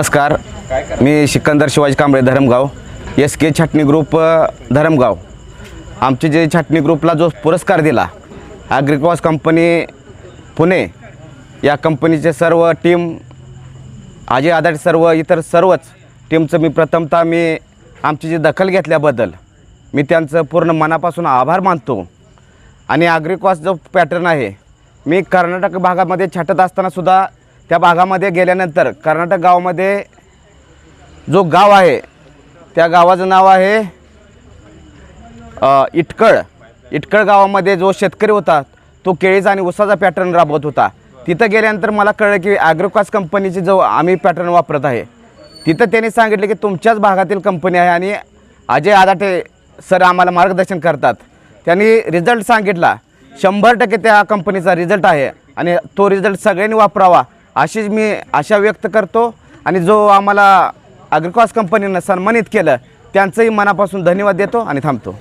नमस्कार. मी Sikandar Shivaji Kamble Dharamgaon. S K छाटणी ग्रुप धरमगाव. आमचे जे छाटणी ग्रुपला जो पुरस्कार दिला ॲग्रिकॉस कंपनी पुणे या कंपनीचे सर्व टीम आजी आधारित सर्व इतर सर्वच टीमचं मी प्रथमतः मी आमची जी दखल घेतल्याबद्दल मी त्यांचं पूर्ण मनापासून आभार मानतो. आणि ॲग्रिकॉस जो पॅटर्न आहे मी कर्नाटक भागामध्ये छाटत असतानासुद्धा त्या भागामध्ये गेल्यानंतर कर्नाटक गावामध्ये जो गाव आहे त्या गावाचं नाव आहे इटकळ. इटकळ गावामध्ये जो शेतकरी होता तो केळीचा आणि उसाचा पॅटर्न राबवत होता. तिथं गेल्यानंतर मला कळलं की ॲग्रोकास कंपनीची जो आम्ही पॅटर्न वापरत आहे तिथं त्यांनी सांगितलं की तुमच्याच भागातील कंपनी आहे आणि अजय आदाटे सर आम्हाला मार्गदर्शन करतात. त्यांनी रिझल्ट सांगितला. शंभर टक्के त्या कंपनीचा रिझल्ट आहे आणि तो रिझल्ट सगळ्यांनी वापरावा. अशीच मी आशा व्यक्त करतो. आणि जो आम्हाला अग्रिकॉस कंपनीनं सन्मानित केलं त्यांचंही मनापासून धन्यवाद देतो आणि थांबतो.